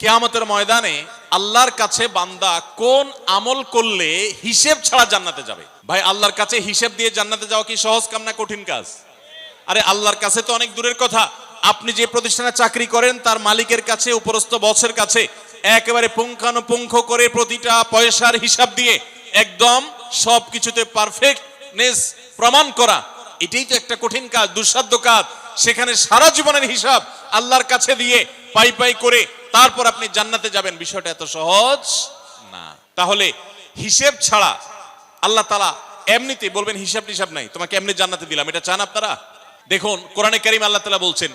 কেয়ামতের ময়দানে আল্লাহর কাছে বান্দা কোন আমল করলে হিসেব ছাড়া জান্নাতে যাবে? ভাই, আল্লাহর কাছে হিসেব দিয়ে জান্নাতে যাওয়া কি সহজ কাম না কঠিন কাজ? আরে, আল্লাহর কাছে তো অনেক দূরের কথা। আপনি যে প্রতিষ্ঠানে চাকরি করেন, তার মালিকের কাছে, উপরস্থ বসের কাছে, একেবারে পুঙ্খানুপুঙ্খ করে প্রতিটা পয়সার হিসাব দিয়ে একদম সব কিছুতে পারফেক্টনেস প্রমাণ করা, এটাই তো একটা কঠিন কাজ, দুঃসাধ্য কাজ। সেখানে সারা জীবনের হিসাব আল্লাহর কাছে দিয়ে পাই পাই করে তারপর আপনি জান্নাতে যাবেন। বিষয়টা এত সহজ না। তাহলে হিসেব ছাড়া আল্লাহ তালা এমনিতে বলবেন, হিসাব টিসাব নাই। তোমাকে এমনি জান্নাতে দিলাম। এটা চান আপনারা? দেখুন, কোরআনে কারিম আল্লাহ তালা বলছেন,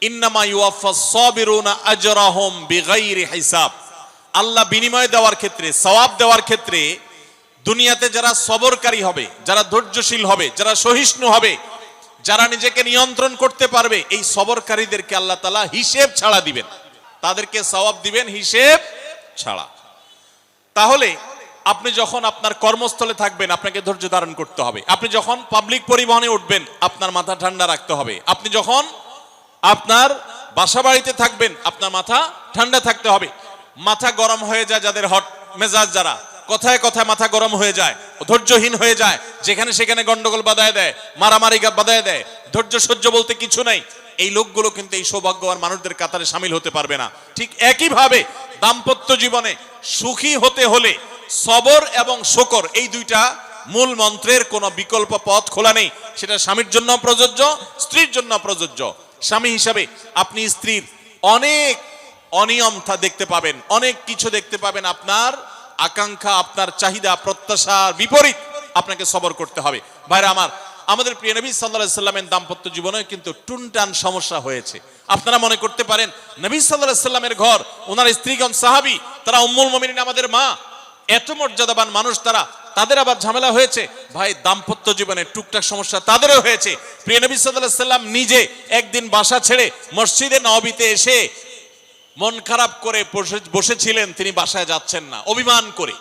ইন্নামা ইউয়াফা সাবিরুনা আজরাহুম বিগাইরি হিসাব। আল্লাহ বিনিময় দেওয়ার ক্ষেত্রে, সওয়াব দেওয়ার ক্ষেত্রে দুনিয়াতে যারা সবরকারী হবে, যারা ধৈর্যশীল হবে, যারা সহিষ্ণু হবে, যারা নিজেকে নিয়ন্ত্রণ করতে পারবে, এই সবরকারীদেরকে আল্লাহ তালা হিসেব ছাড়া দিবেন। তাদেরকে সওয়াব দিবেন হিসেব ছাড়া। তাহলে আপনি যখন আপনার কর্মস্থলে থাকবেন, আপনাকে ধৈর্য ধারণ করতে হবে। আপনি যখন পাবলিক পরিবহনে উঠবেন, আপনার মাথা ঠান্ডা রাখতে হবে। আপনি যখন আপনার বাসা বাড়িতে থাকবেন, আপনার মাথা ঠান্ডা থাকতে হবে। মাথা গরম হয়ে যায় যাদের হট মেজাজ যারা। কথায় কথায় মাথা গরম হয়ে যায়, ধৈর্যহীন হয়ে যায়। যেখানে সেখানে গন্ডগোল বাধায় দেয়, মারামারি বাধায় দেয়। ধৈর্য সহ্য বলতে কিছু নাই। এই লোকগুলো কিন্তু এই সৌভাগ্যবান মানুষদের কাতারে সামিল হতে পারবে না। ঠিক একইভাবে দাম্পত্য জীবনে সুখী হতে হলে সবর এবং শকর এই দুইটা মূল মন্ত্রের কোনো বিকল্প পথ খোলা নেই। সেটা স্বামীর জন্য প্রযোজ্য, স্ত্রীর জন্য প্রযোজ্য। স্বামী হিসাবে আপনি স্ত্রীর অনেক অনিয়ম থা- দেখতে পাবেন, অনেক কিছু দেখতে পাবেন। আপনার আকাঙ্ক্ষা, আপনার চাহিদা, প্রত্যাশার বিপরীত আপনাকে সবর করতে হবে। ভাইরা আমার আমাদের প্রিয় নবী সাল্লাহ সাল্লামের দাম্পত্য জীবনে কিন্তু টুনটান সমস্যা হয়েছে। আপনারা মনে করতে পারেন, নবী সাল্লাহ সাল্লামের ঘর, ওনার স্ত্রীগণ সাহাবি, তারা উম্মুল মমিনিন আমাদের মা। এত মর্যাদাবান মানুষ তারা, তাদের আবার ঝামেলা হয়েছে। ভাই, দাম্পত্য জীবনে টুকটাক সমস্যা তাদেরও হয়েছে। প্রিয় নবী সাল্লাহ সাল্লাম নিজে একদিন বাসা ছেড়ে মসজিদে নবীতে এসে মন খারাপ করে বসে- বসেছিলেন, তিনি বাসায় যাচ্ছেন না। অভিমান করে।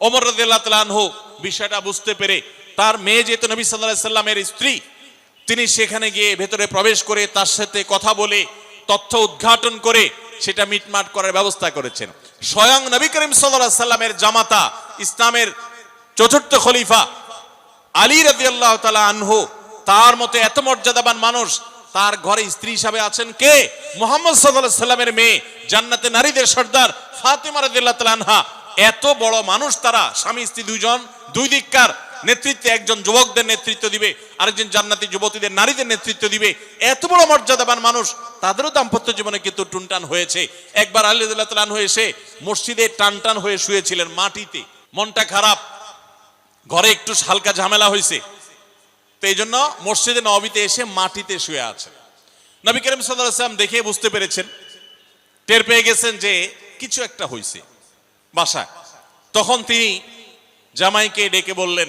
ওমর রাদিয়াল্লাহু বিষয়টা বুঝতে পেরে তার মেয়ে যেহেতু নবী সাল্লাল্লাহু সাল্লামের স্ত্রী, তিনি সেখানে গিয়ে ভেতরে প্রবেশ করে তার সাথে কথা বলে, তথ্য উদ্ঘাটন করে সেটা মিটমাট করার ব্যবস্থা করেছেন। স্বয়ং নবী করিম সাল্লাল্লাহু সাল্লামের জামাতা, ইসলামের চতুর্থ খলিফা আলী রাদিয়াল্লাহু তাআলা আনহু, তার মতো এত মর্যাদাবান মানুষ, তার ঘরে স্ত্রী হিসাবে আছেন কে? মোহাম্মদ আলাইহি সাল্লামের মেয়ে, জান্নাতে নারীদের সর্দার ফাতেমা রাদিয়াল্লাহু তালা আনহা। এত বড় মানুষ তারা, স্বামী, স্ত্রী দুইজন, দুই দিককার। নেতৃত্বে একজন যুবকদের নেতৃত্ব দিবে, আরেকজন জান্নাতি যুবতীদের, নারীদের নেতৃত্ব দিবে। এত বড় মর্যাদাবান মানুষ, তাদেরও দাম্পত্য জীবনে কিন্তু টুনটান হয়েছে। একবার আলী রাদিয়াল্লাহু তাআলা আনহু এসে মসজিদে টান টান হয়ে শুয়েছিলেন মাটিতে। মনটা খারাপ। ঘরে একটু হালকা ঝামেলা হয়েছে তো এই জন্য মসজিদে নবীতে এসে মাটিতে শুয়ে আছে। নবী করিম সাল্লাম দেখে বুঝতে পেরেছেন, টের পেয়ে গেছেন যে কিছু একটা হয়েছে বাসায়। তখন তিনি জামাইকে ডেকে বললেন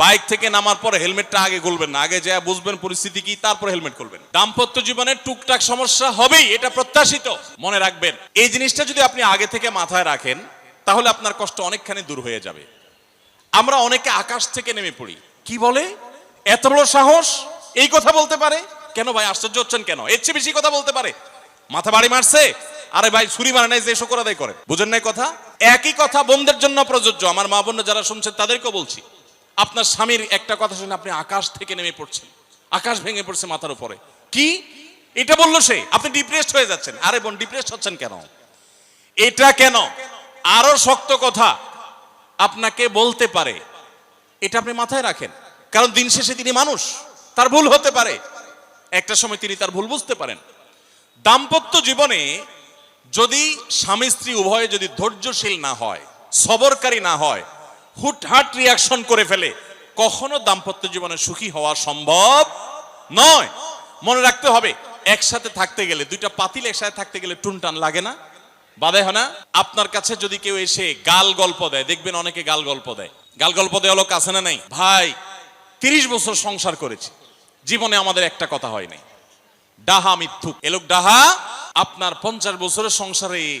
বাইক থেকে নামার পর হেলমেটটা আগে খুলবেন না, আগে যা বুঝবেন পরিস্থিতি কি, তারপর হেলমেট খুলবেন দাম্পত্য জীবনে টুকটাক সমস্যা হবেই, এটা প্রত্যাশিত। মনে রাখবেন, এই জিনিসটা যদি আপনি আগে থেকে মাথায় রাখেন, তাহলে আপনার কষ্ট অনেকখানি দূর হয়ে যাবে। আমরা অনেকে আকাশ থেকে নেমে পড়ি। কি বলে? এত বড় সাহস? এই কথা বলতে পারে? কেন ভাই, আশ্চর্য হচ্ছেন কেন? এর চেয়ে বেশি কথা বলতে পারে। মাথা বাড়ি মারছে? আরে ভাই, ছুরি মারে নাই যে শকর আদায় করে। বুঝেন নাই কথা? একই কথা বোনদের জন্য প্রযোজ্য। আমার মা বোন যারা শুনছেন, তাদেরকেও বলছি। আপনার স্বামীর একটা কথা শুনে আপনি আকাশ থেকে নেমে পড়ছেন। আকাশ ভেঙে পড়ছে মাথার উপরে। কি? এটা বলল সে। আপনি ডিপ্রেসড হয়ে যাচ্ছেন। আরে বোন ডিপ্রেসড হচ্ছেন কেন? এটা কেন? আরও শক্ত কথা। আপনাকে বলতে পারে। এটা আপনি মাথায় রাখেন। কারণ দিন শেষে তিনি মানুষ। তার ভুল হতে পারে। একটা সময় তিনি তার ভুল বুঝতে পারেন। দাম্পত্য জীবনে যদি স্বামী স্ত্রী উভয়ে যদি ধৈর্যশীল না হয়, সবরকারী না হয় হুটহাট রিয়াকশন করে ফেলে। কখনো দাম্পত্য জীবনে সুখী হওয়া সম্ভব নয়। মনে রাখতে হবে, একসাথে থাকতে গেলে, দুইটা পাতিল একসাথে থাকতে গেলে টুনটান লাগে না। বাদে হয় না। আপনার কাছে যদি কেউ এসে গাল গল্প দেয়, দেখবেন অনেকে গাল গল্প দেয়। গাল গল্প দেওয়া লোক আছে না নাই? ভাই, তিরিশ বছর সংসার করেছি। জীবনে আমাদের একটা কথা হয় নাই। ডাহা মিথ্যুক। এ লোক ডাহা আপনার পঞ্চাশ বছরের সংসারে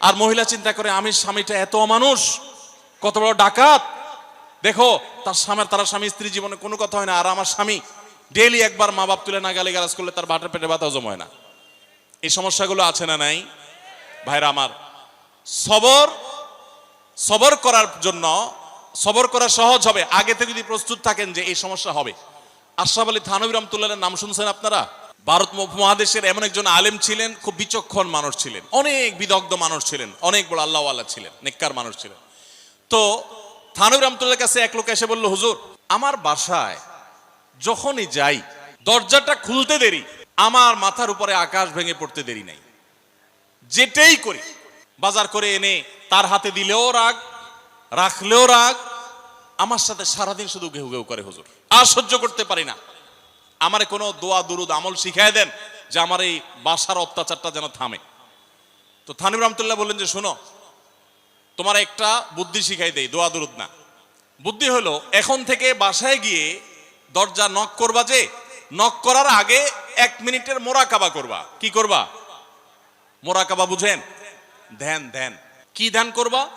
আর মহিলা চিন্তা করে, আমি স্বামীটা এত অমানুষ, কত বড় ডাকাত। দেখো, তার স্বামীর তার স্বামী স্ত্রী জীবনে কোনো কথা হয় না। আর আমার স্বামী ডেইলি একবার মা বাপ তুলে না গালি গালাজ করলে তার বাটার পেটে ব্যথা হজম হয় না। এই সমস্যাগুলো আছে না নাই? ভাইরা আমার, সবর সবর করার জন্য, সবর করা সহজ হবে। আগে থেকে যদি প্রস্তুত থাকেন যে এই সমস্যা হবে। আশরাফ আলী থানবী রহমতুল্লাহের নাম শুনছেন আপনারা? ভারত মহাদেশের এমন একজন আলেম ছিলেন, খুব বিচক্ষণ মানুষ ছিলেন, অনেক বিদগ্ধ মানুষ ছিলেন, অনেক বড় আল্লাহওয়ালা ছিলেন, নেককার মানুষ ছিলেন। তো থানবী রহমতুল্লাহর কাছে এক লোক এসে বলল, হুজুর, আমার বাসায় যখনই যাই, দরজাটা খুলতে দেরি, আমার মাথার উপরে আকাশ ভেঙে পড়তে দেরি নাই। যেটাই করি, বাজার করে এনে তার হাতে দিলেও রাগ, রাখলেও রাগ, আমার সাথে সারাদিন শুধু ঘেউ ঘেউ করে, হুজুর। আর সহ্য করতে পারি না। আমারে কোনো দোয়া, দুরুদ, আমল শিখাই দেন যে আমার এই বাসার অত্যাচারটা যেন থামে। তো থানিব রহমতুল্লাহ বললেন যে, শোনো, তোমার একটা বুদ্ধি শিখাই দেই, দোয়া, দুরুদ না। বুদ্ধি হলো, এখন থেকে বাসায় গিয়ে দরজা নক করবা যে নক করার আগে এক মিনিটের মোরাকাবা করবা। কি করবা? মোরাকাবা বুঝেন? ধ্যান ধ্যান। কি ধ্যান করবা?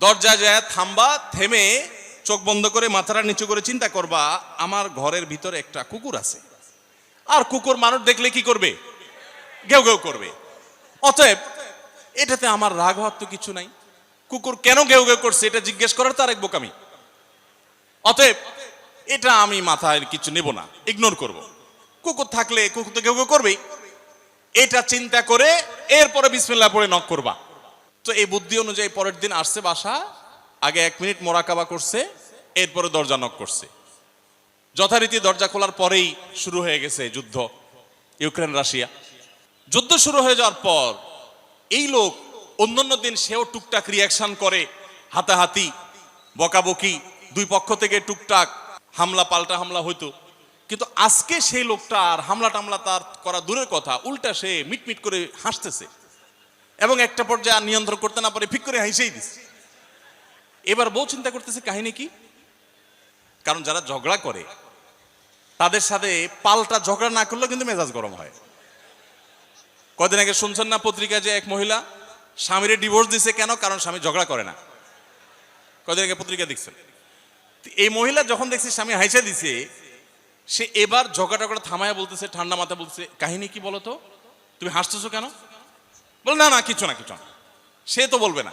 দরজা যায় থামবা, থেমে চোখ বন্ধ করে মাথাটা নিচু করে চিন্তা করবা, আমার ঘরের ভিতরে একটা কুকুর আছে। আর কুকুর মানুষ দেখলে কি করবে? ঘেউ ঘেউ করবে। অতএব, এটাতে আমার রাগ হওয়ার তো কিছু নাই। কুকুর কেন ঘেউ ঘেউ করছে, এটা জিজ্ঞেস করার তার এক বোকামি। অতএব, এটা আমি মাথায় কিছু নেব না ইগনোর করব। কুকুর থাকলে কুকুর তো ঘেউ ঘেউ করবেই। এটা চিন্তা করে এরপরে বিসমিল্লাহ পড়ে নক করবা। তো এই বুদ্ধি অনুযায়ী পরের দিন আসছে বাসা আগে এক মিনিট মোরাকাবা করছে, এরপরে দরজা নক করছে। যথারীতি দরজা খোলার পরেই শুরু হয়ে গেছে যুদ্ধ, ইউক্রেন, রাশিয়া। যুদ্ধ শুরু হয়ে যাওয়ার পর এই লোক অন্যান্য দিন সেও টুকটাক রিয়াকশন করে, হাতাহাতি, বকাবকি, দুই পক্ষ থেকে টুকটাক হামলা, পাল্টা হামলা হইতো। কিন্তু আজকে সেই লোকটা আর হামলা টামলা তার করা দূরের কথা, উল্টা সে মিটমিট করে হাসতেছে। এবং একটা পর্যায়ে আর নিয়ন্ত্রণ করতে না পারে, ফিক করে হাসেই দিচ্ছে। এবার বউ চিন্তা করতেছে কাহিনী কি? কারণ যারা ঝগড়া করে, তাদের সাথে পাল্টা ঝগড়া না করলেও কিন্তু মেজাজ গরম হয়। কদিন আগে শুনছেন না পত্রিকায় যে এক মহিলা স্বামীরে ডিভোর্স দিছে কেন? কারণ স্বামী ঝগড়া করে না। কদিন আগে পত্রিকা দেখছেন। এই মহিলা যখন দেখছে স্বামী হাইসা দিছে, সে এবার ঝগড়া টগড়া থামায় বলতেছে, ঠান্ডা মাথা বলছে কাহিনী কি বলো তো তুমি হাসতেছো কেন? বল, না না কিছু না কিছু না। সে তো বলবে না।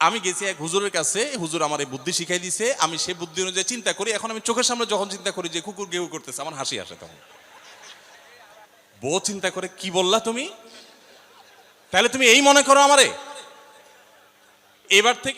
আমি গেছি এক হুজুরের কাছে, হুজুর আমার এই বুদ্ধি শিখাই দিছে, আমি সেই বুদ্ধি অনুযায়ী চিন্তা করি, এখন আমি চোখের সামনে যখন চিন্তা করি যে কুকুর গেউ করতেছে, আমার হাসি আসে তখন। বউ চিন্তা করে, কি বললা তুমি? তাহলে তুমি এই মনে করো আমারে? এবার থেকে